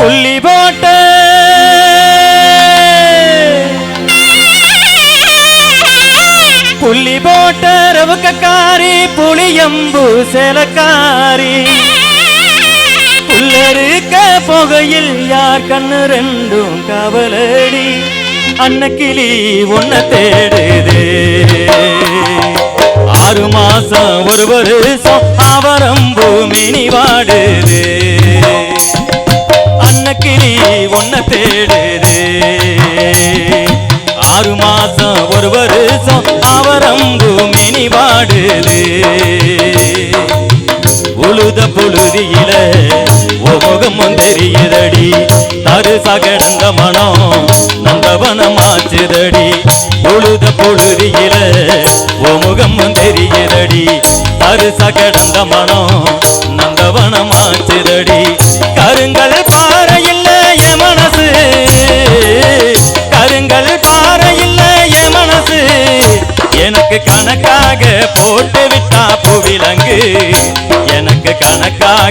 புள்ளி போட்ட. புள்ளி போட்ட ரவுக்கக்காரி புளியம்பு செலக்காரி. புல்லருக்க புகையில் யார் கண்ணு ரெண்டும் கவலடி. அன்னக்கிளி ஒன்ன தேடுது. ஆறு மாசம் ஒரு வருஷம் அவரம்பு மினி வாடுது. உழுத பொழுதியில ஓ முகம் தெரியதடி தரு சகடந்த மனம் நந்தவனமாச்சுதடி. உழுத பொழுதியில ஓ முகம் தெரியதடி தரு சகடந்த மனம் நந்தவனமாச்சுதடி.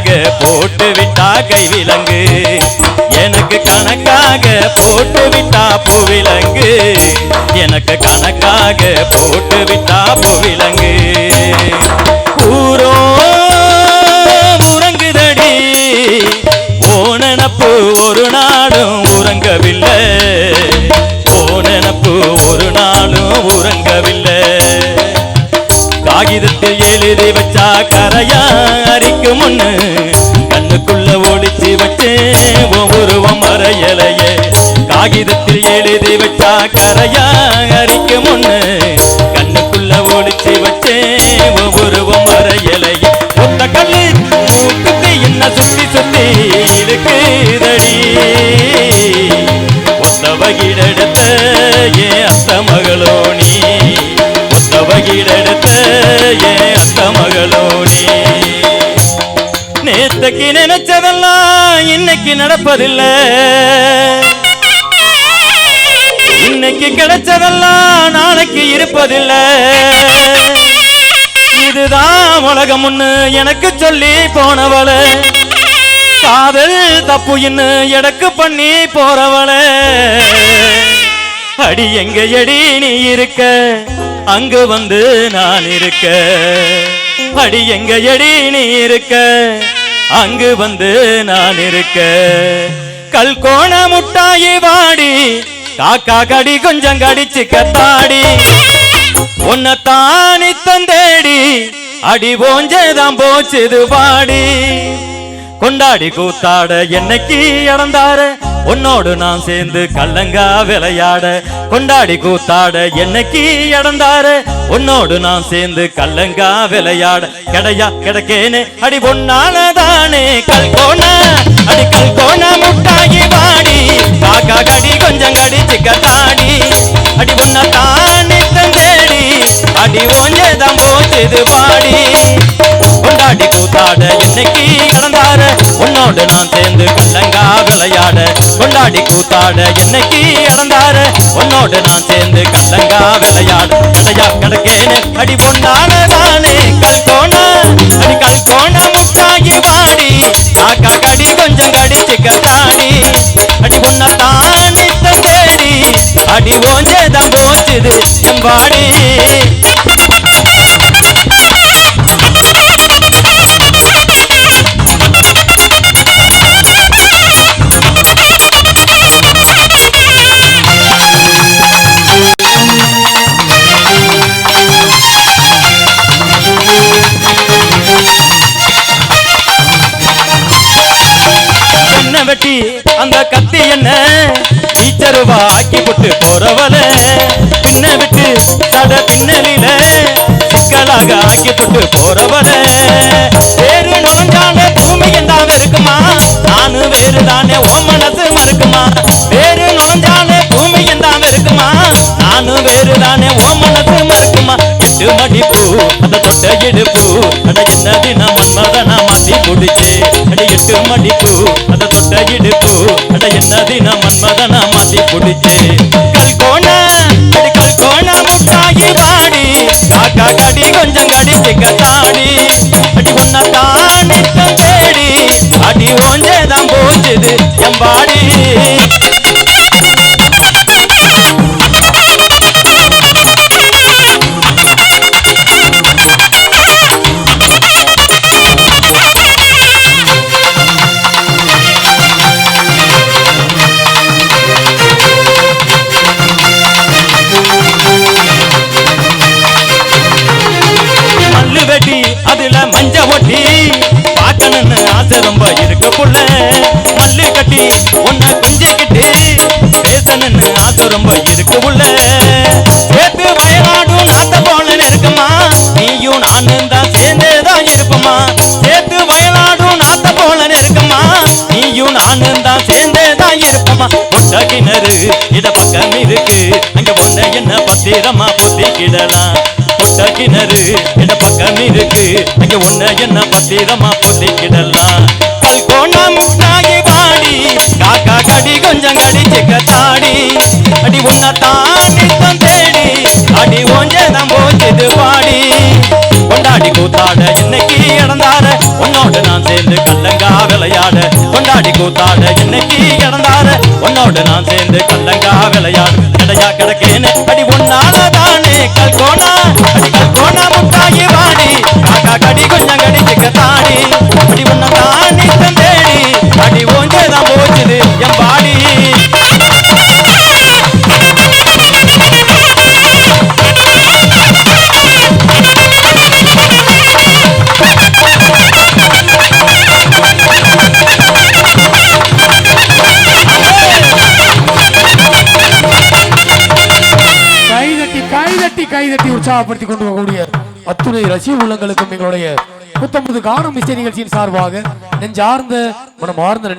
கணக்காக போட்டு விட்டா கைவிலங்கு எனக்கு கணக்காக போட்டு விட்டா புவிலங்கு எனக்கு கணக்காக போட்டு விட்டா புவிலங்கு கரையா அரிக்க முன்னு கண்ணுக்குள்ள ஒளிச்சு வச்சேன் ஒவ்வொரு மறையலையே ஒத்த கல்லு மூக்குத்தி என்ன சுத்தி சுத்தி இருக்குதடி ஒத்த வகிடெடுத்த ஏ அத்த மகளோ நீ. ஒத்த வகிடெடுத்த ஏ அத்த மகளோ நீ. நேத்தக்கு நினைச்சதெல்லாம் இன்னைக்கு நடப்பதில்லை. இன்னைக்கு கிடைச்சதெல்லாம் நாளைக்கு இருப்பதில்லை. இதுதான் உலகம் ஒண்ணு எனக்கு சொல்லி போனவள. காதல் தப்பு இன்னு எடக்கு பண்ணி போறவள. அடி எங்க எடி நீ இருக்க? அங்கு வந்து நான் இருக்க. அடி எங்க எடி நீ இருக்க? அங்கு வந்து நான் இருக்க. கல்கோண முட்டாயி வாடி காக்கா கடி கொஞ்சம் கடிச்சு கத்தாடி. உன்னை தானி தந்தேடி. அடி போஞ்சேதான் போச்சுது பாடி. கொண்டாடி கூத்தாட என்னைக்கு இழந்தார? உன்னோடு நான் சேர்ந்து கல்லங்கா விளையாட. கொண்டாடி கூத்தாட என்னைக்கு இழந்தார? உன்னோடு நான் சேர்ந்து கல்லங்கா விளையாட. கிடையா கிடைக்கேனே அடி பொன்னானதானே. கல்கோணா அடி கல்கோணா முட்டாகி வாடி கொண்டாடி கூத்தாட என்னைக்கு இழந்தார உன்னோடு நான் சேர்ந்து கல்லங்கா விளையாட. விளையா கிடக்கேனே அடி பொன்னான தானே கல்கோணா அடி கல்கோணா முட்டாகி வாடி காக்கா கடி கொஞ்சம் கடிச்சு கத்தாடி அடி உன்னை தானே தேடி. அடி ஓஞ்சேதான் போச்சுது எம்பாடி. அந்த கத்தி என்ன? டீச்சருவா ஆக்கி போட்டு போறவள. பின்ன விட்டு தட பின்னலில சிக்கலாக ஆக்கி போட்டு போறவள. வேறு நுழைஞ்சான பூமி என்றாம இருக்குமா? நானு வேறு தானே ஓ மனசு மறுக்குமா? வேறு நுழைஞ்சாலே பூமி என்றாம இருக்குமா? நானு வேறு தானே ஓ மனசு மறுக்குமா? எட்டு மடிப்பு அந்த தொட்ட இடுப்பு அட என்ன தினம் மன்மதனா மாத்தி முடிச்சு. அட எட்டு மடிப்பு அந்த என்ன தினம் மன்மதன மாத்தி முடிச்சு கல்கோண அடி கல்கோணா முட்டாகி வாடி காக்கா கடி கொஞ்சம் கடிச்சு கத்தாடி அடி ஒன்ன தானே தேடி. அடி ஓஞ்சேதான் போச்சுது எம்பாடி. புள்ள மல்லு கட்டி உன்னை குஞ்சிக்கிட்டு பேசணும்னு ஆசை ரொம்ப இருக்கு உள்ள. சேர்த்து வயநாடும் நாத்த போல இருக்குமா? நீயும் நானும் தான் சேர்ந்தேதான் இருப்போமா சேர்த்து வயநாடும் நாத்த போல இருக்குமா? நீயும் நானும் தான் சேர்ந்தேதான் இருப்போமா? முட்டை கிணறு இத பக்கம் இருக்கு. அங்க ஒண்ணு என்ன பத்திரமா பொத்திக்கிடலாம். பொட்ட கிணறு இட பக்கம் இருக்கு. அங்க ஒன்ன என்ன பத்திரமா பொத்திக்கிடலாம். அடி உன்னை தாண்டி தேடி அடி ஓஞ்சதம் போச்சுது பாடி. கொண்டாடி கூத்தாட இன்னைக்கு இடந்தார உன்னோடு நான் சேர்ந்து கல்லங்கா விளையாட. கொண்டாடி கூத்தாட இன்னைக்கு இடந்தார உன்னோட நான் சேர்ந்து கல்லங்கா விளையாட. உற்சாகப்படுத்தி கொண்டு போகக்கூடிய அத்துணை ரசிக உள்ளங்களுக்கும் எங்களுடைய புத்தம்பது காணும் இசை நிகழ்ச்சியின் சார்பாக நெஞ்சார்ந்த மனமார்ந்த